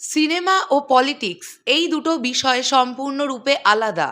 Cinema ও politics এই দুটো বিষয় সম্পূর্ণরূপে আলাদা।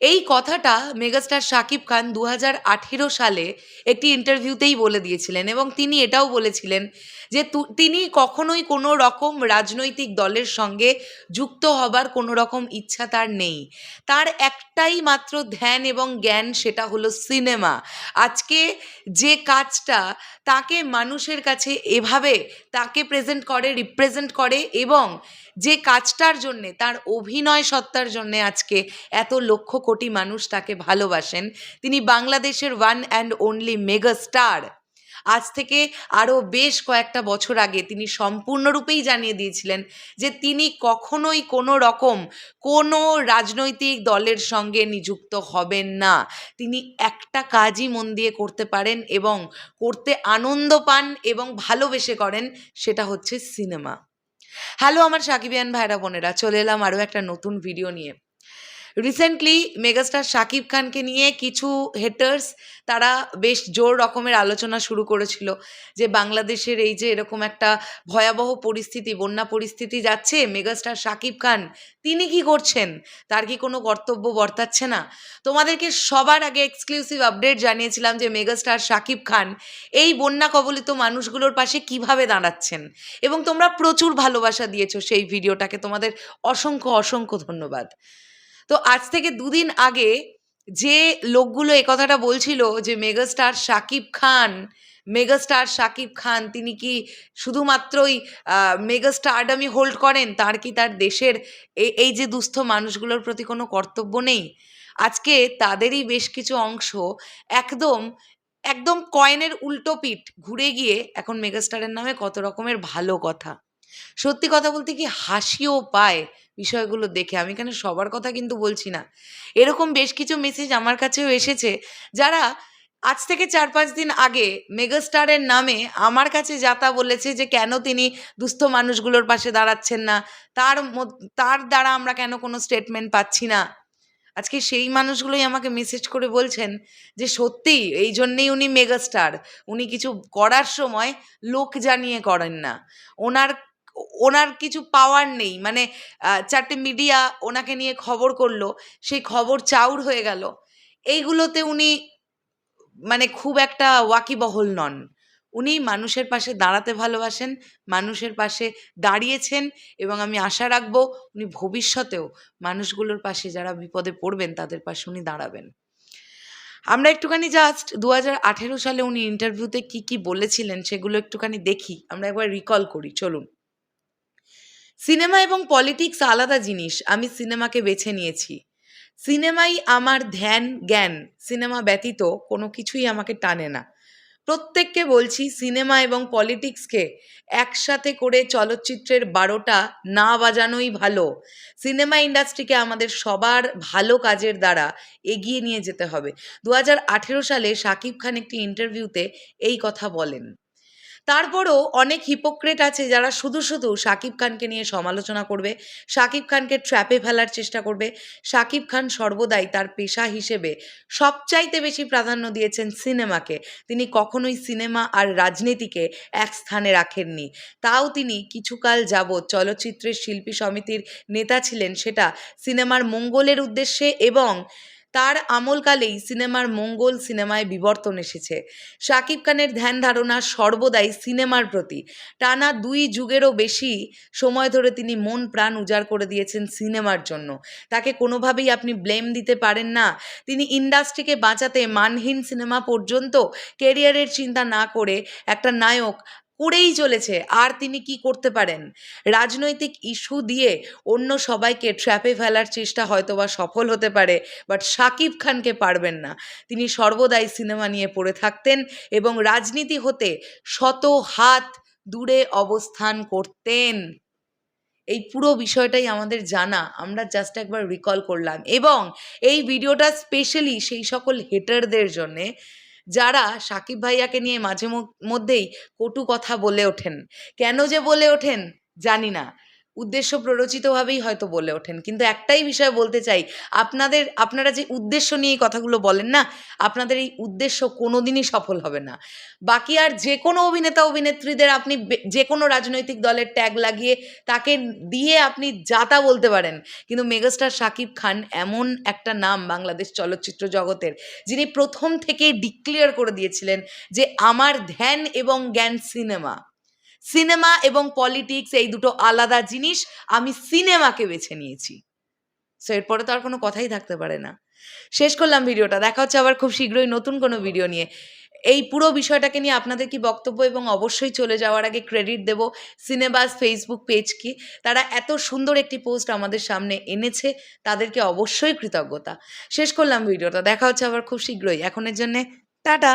এই কথাটা মেগাস্টার শাকিব খান দু হাজার আঠেরো সালে একটি ইন্টারভিউতেই বলে দিয়েছিলেন এবং তিনি এটাও বলেছিলেন যে তিনি কখনোই কোনো রকম রাজনৈতিক দলের সঙ্গে যুক্ত হবার কোনো রকম ইচ্ছা তার নেই। তার একটাই মাত্র ধ্যান এবং জ্ঞান সেটা হলো সিনেমা। আজকে যে কাজটা তাকে মানুষের কাছে এভাবে তাকে প্রেজেন্ট করে রিপ্রেজেন্ট করে এবং যে কাজটার জন্যে, তার অভিনয় সত্তার জন্যে আজকে এত লক্ষ কোটি মানুষ তাকে ভালোবাসেন। তিনি বাংলাদেশের one and only mega star আজ থেকে আরও বেশ কয়েকটা বছর আগে তিনি সম্পূর্ণরূপেই জানিয়ে দিয়েছিলেন যে তিনি কখনোই কোনো রকম কোনো রাজনৈতিক দলের সঙ্গে নিযুক্ত হবেন না। তিনি একটা কাজই মন দিয়ে করতে পারেন এবং করতে আনন্দ পান এবং ভালোবেসে করেন, সেটা হচ্ছে সিনেমা। হ্যালো আমার সাকিবিয়ান ভাইরা বোনেরা চলে এলাম আরও একটা নতুন ভিডিও নিয়ে। রিসেন্টলি মেগাস্টার শাকিব খানকে নিয়ে কিছু হেটার্স তারা বেশ জোর রকমের আলোচনা শুরু করেছিল যে বাংলাদেশের এই যে এরকম একটা ভয়াবহ পরিস্থিতি, বন্যা পরিস্থিতি যাচ্ছে মেগাস্টার শাকিব খান তিনি কি করছেন? তার কি কোনো কর্তব্য বর্তাচ্ছে না? তোমাদেরকে সবার আগে এক্সক্লুসিভ আপডেট জানিয়েছিলাম যে মেগাস্টার শাকিব খান এই বন্যা কবলিত মানুষগুলোর পাশে কীভাবে দাঁড়াচ্ছেন? এবং তোমরা প্রচুর ভালোবাসা দিয়েছ সেই ভিডিওটাকে। তোমাদের অসংখ্য অসংখ্য ধন্যবাদ। তো আজ থেকে দুদিন আগে যে লোকগুলো এ কথাটা বলছিল যে মেগাস্টার শাকিব খান, মেগাস্টার শাকিব খান, তিনি কি শুধুমাত্রই মেগাস্টারডামি হোল্ড করেন? তার কি তার দেশের এই যে দুস্থ মানুষগুলোর প্রতি কোনো কর্তব্য নেই? আজকে তাদেরই বেশ কিছু অংশ একদম একদম কয়েনের উল্টো পিঠ ঘুরে গিয়ে এখন মেগাস্টারের নামে কত রকমের ভালো কথা। সত্যি কথা বলতে কি হাসিও পায়। বিষয়গুলো দেখে। আমি এখানে সবার কথা কিন্তু বলছি না। এরকম বেশ কিছু মেসেজ আমার কাছেও এসেছে, যারা আজ থেকে চার পাঁচ দিন আগে মেগাস্টারের নামে আমার কাছে যাতা বলেছে যে, কেন তিনি দুস্থ মানুষগুলোর পাশে দাঁড়াচ্ছেন না, তার তার দ্বারা আমরা কেন কোনো স্টেটমেন্ট পাচ্ছি না? আজকে সেই মানুষগুলোই আমাকে মেসেজ করে বলছেন যে, সত্যি এই জন্যেই উনি মেগাস্টার উনি কিছু করার সময় লোক জানিয়ে করেন না। ওনার ওনার কিছু পাওয়ার নেই। মানে চারটে মিডিয়া ওনাকে নিয়ে খবর করল, সেই খবর চাউর হয়ে গেল। এইগুলোতে উনি মানে খুব একটা ওয়াকিবহল নন। উনি মানুষের পাশে দাঁড়াতে ভালোবাসেন, মানুষের পাশে দাঁড়িয়েছেন এবং আমি আশা রাখব উনি ভবিষ্যতেও মানুষগুলোর পাশে যারা বিপদে পড়বেন, তাদের পাশে উনি দাঁড়াবেন। আমরা একটুখানি জাস্ট দু হাজার আঠেরো সালে উনি ইন্টারভিউতে কি কি বলেছিলেন সেগুলো একটুখানি দেখি। আমরা একবার রিকল করি, চলুন। সিনেমা এবং পলিটিক্স আলাদা জিনিস, আমি সিনেমাকে বেছে নিয়েছি। সিনেমাই আমার ধ্যান, জ্ঞান, সিনেমা ব্যতীত কোনো কিছুই আমাকে টানে না। প্রত্যেককে বলছি সিনেমা এবং পলিটিক্সকে একসাথে করে চলচ্চিত্রের বারোটা না বাজানোই ভালো। সিনেমা ইন্ডাস্ট্রিকে আমাদের সবার ভালো কাজের দ্বারা এগিয়ে নিয়ে যেতে হবে। দু হাজার আঠেরো সালে শাকিব খান একটি ইন্টারভিউতে এই কথা বলেন। তারপরও অনেক হিপোক্রেট আছে যারা শুধু শুধু শাকিব খানকে নিয়ে সমালোচনা করবে শাকিব খানকে ট্র্যাপে ফেলার চেষ্টা করবে শাকিব খান সর্বদাই তার পেশা হিসেবে সবচাইতে বেশি প্রাধান্য দিয়েছেন সিনেমাকে। তিনি কখনোই সিনেমা আর রাজনীতিকে এক স্থানে রাখেননি। তাও তিনি কিছুকাল যাবৎ চলচ্চিত্রের শিল্পী সমিতির নেতা ছিলেন সেটা সিনেমার মঙ্গলের উদ্দেশ্যে এবং তার আমলকালেই সিনেমার মঙ্গল সিনেমায় বিবর্তন এসেছে। শাকিব খানের ধ্যান ধারণা সর্বদাই সিনেমার প্রতি। টানা দুই যুগেরও বেশি সময় ধরে তিনি মন প্রাণ উজাড় করে দিয়েছেন সিনেমার জন্য। তাকে কোনোভাবেই আপনি ব্লেম দিতে পারেন না। তিনি ইন্ডাস্ট্রিকে বাঁচাতে মানহীন সিনেমা পর্যন্ত কেরিয়ারের চিন্তা না করে একটা নায়ক করেই চলেছে। আর তিনি কি করতে পারেন? রাজনৈতিক ইস্যু দিয়ে অন্য সবাইকে ট্র্যাপে ফেলার চেষ্টা হয়তোবা সফল হতে পারে, বাট শাকিব খানকে পারবেন না। তিনি সর্বদাই সিনেমা নিয়ে পড়ে থাকতেন এবং রাজনীতি হতে শত হাত দূরে অবস্থান করতেন। এই পুরো বিষয়টাই আমাদের জানা। আমরা জাস্ট একবার রিকল করলাম। এবং এই ভিডিওটা স্পেশালি সেই সকল হেটারদের জন্যে যারা সাকিব ভাইয়াকে নিয়ে মাঝে মধ্যেই কটু কথা বলে ওঠেন। কেন যে বলে ওঠেন জানি না। উদ্দেশ্য প্ররোচিতভাবেই হয়তো বলে ওঠেন। কিন্তু একটাই বিষয় বলতে চাই, আপনাদের, আপনারা যে উদ্দেশ্য নিয়ে এই কথাগুলো বলেন না, আপনাদের এই উদ্দেশ্য কোনোদিনই সফল হবে না। বাকি আর যে কোনো অভিনেতা, অভিনেত্রীদের আপনি যে কোনো রাজনৈতিক দলের ট্যাগ লাগিয়ে তাকে দিয়ে আপনি যাতা বলতে পারেন। কিন্তু মেগাস্টার শাকিব খান এমন একটা নাম বাংলাদেশ চলচ্চিত্র জগতের, যিনি প্রথম থেকেই ডিক্লেয়ার করে দিয়েছিলেন যে আমার ধ্যান এবং জ্ঞান সিনেমা সিনেমা এবং পলিটিক্স এই দুটো আলাদা জিনিস আমি সিনেমাকে বেছে নিয়েছি। সো এরপরে তো আর কোনো কথাই থাকতে পারে না। শেষ করলাম ভিডিওটা। দেখা হচ্ছে আবার খুব শীঘ্রই নতুন কোনো ভিডিও নিয়ে। এই পুরো বিষয়টাকে নিয়ে আপনাদের কি বক্তব্য এবং অবশ্যই চলে যাওয়ার আগে ক্রেডিট দেব সিনেবাস ফেসবুক পেজকে তারা এত সুন্দর একটি পোস্ট আমাদের সামনে এনেছে, তাদেরকে অবশ্যই কৃতজ্ঞতা। শেষ করলাম ভিডিওটা। দেখা হচ্ছে আবার খুব শীঘ্রই। এখনের জন্যে টাটা!